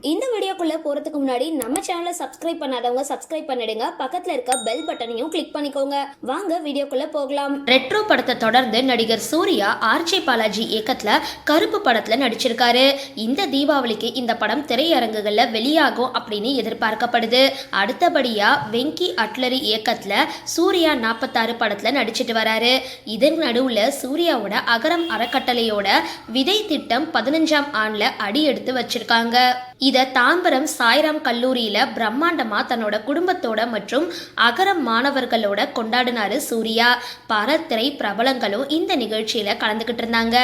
இந்த வீடியோக்குள்ளே போறதுக்கு முன்னாடி நம்ம சேனலை சப்ஸ்கிரைப் பண்ணாதவங்க சப்ஸ்கிரைப் பண்ணிடுங்க. பக்கத்துல இருக்க பெல் பட்டனையும் கிளிக் பண்ணிக்கோங்க. வாங்க வீடியோக்குள்ளே போகலாம். ரெட்ரோ படத்தை தொடர்ந்து நடிகர் சூர்யா ஆர்ஜே பாலாஜி இயக்கத்தில் கருப்பு படத்துல நடிச்சிருக்காரு. இந்த தீபாவளிக்கு இந்த படம் திரையரங்குகளில் வெளியாகும் அப்படின்னு எதிர்பார்க்கப்படுது. அடுத்தபடியா வெங்கி அட்லரி இயக்கத்தில் சூர்யா நாற்பத்தாறு படத்துல நடிச்சிட்டு வராரு. இதன் நடுவில் சூர்யாவோட அகரம் அறக்கட்டளையோட விதை திட்டம் பதினஞ்சாம் ஆண்டில் அடி எடுத்து வச்சிருக்காங்க. இதை தாம்ப விழுப்புரம் சாய்ராம் கல்லூரியில பிரம்மாண்டமா தன்னோட குடும்பத்தோட மற்றும் அகரம் மாணவர்களோட கொண்டாடினாரு சூர்யா. பல திரை பிரபலங்களும் இந்த நிகழ்ச்சியில கலந்துக்கிட்டு இருந்தாங்க.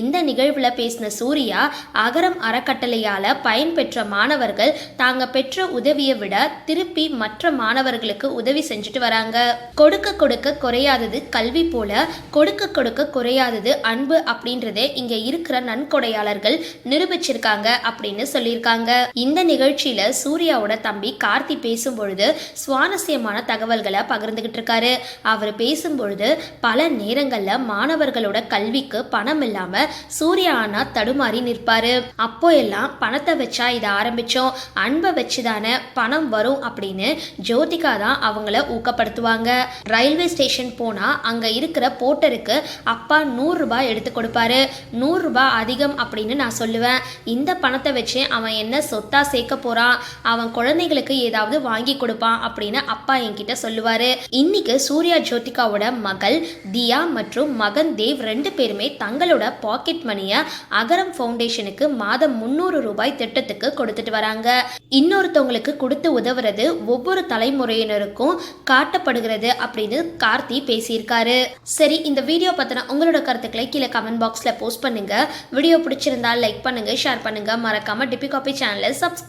இந்த நிகழ்வுல பேசின சூர்யா அகரம் அறக்கட்டளையால பயன்பெற்ற மாணவர்கள் தாங்க பெற்ற உதவியை விட திருப்பி மற்ற மாணவர்களுக்கு உதவி செஞ்சுட்டு வராங்க. கொடுக்க கொடுக்க குறையாதது கல்வி போல கொடுக்க கொடுக்க குறையாதது அன்பு அப்படின்றதே இங்க இருக்கிற நன்கொடையாளர்கள் நிரூபிச்சிருக்காங்க அப்படின்னு சொல்லியிருக்காங்க. இந்த நிகழ்ச்சியில சூர்யாவோட தம்பி கார்த்தி பேசும்பொழுது சுவாரஸ்யமான தகவல்களை பகிர்ந்துகிட்டு இருக்காரு அவர் பேசும்பொழுது பல நேரங்கள்ல மாணவர்களோட கல்விக்கு பணம் இல்லாம சூர்யா அண்ணா தடுமாறி நிற்பாரு. அப்போ எல்லாம் பணத்தை வச்சா இதை ஆரம்பிச்சோம். அன்பை வச்சுதானே பணம் வரும் அப்படின்னு ஜோதிகா தான் அவங்கள ஊக்கப்படுத்துவாங்க. ரயில்வே ஸ்டேஷன் போனா அங்க இருக்கிற போட்டருக்கு அப்பா நூறு ரூபாய் எடுத்து கொடுப்பாரு. நூறு ரூபாய் அதிகம் அப்படின்னு நான் சொல்லுவேன். இந்த பணத்தை வச்சு அவன் என்ன சொத்தா சேர்க்க போறான் அவன் குழந்தைகளுக்கு ஏதாவது வாங்கி கொடுப்பான் அப்படின்னு அப்பா என்கிட்ட சொல்லுவாரு. இன்னைக்கு சூர்யா ஜோதிகாவோட மகள் தியா மற்றும் மகன் தேவ் ரெண்டு பேருமே தங்களோட பாக்கெட் மணியை அகரம் ஃபவுண்டேஷனுக்கு மாதம் முந்நூறு ரூபாய் திட்டத்துக்கு கொடுத்துட்டு வராங்க. இன்னொருத்தவங்களுக்கு கொடுத்து உதவுறது ஒவ்வொரு தலைமுறையினருக்கும் காட்டப்படுகிறது அப்படின்னு கார்த்தி பேசியிருக்காரு. சரி இந்த வீடியோ பத்தின உங்களோட கருத்துக்களை கீழே கமெண்ட் பாக்ஸ்ல போஸ்ட் பண்ணுங்க. வீடியோ பிடிச்சிருந்தா லைக் பண்ணுங்க ஷேர் பண்ணுங்க. மறக்காம டிபி காபி சேனலை சப்ஸ்கிரைப்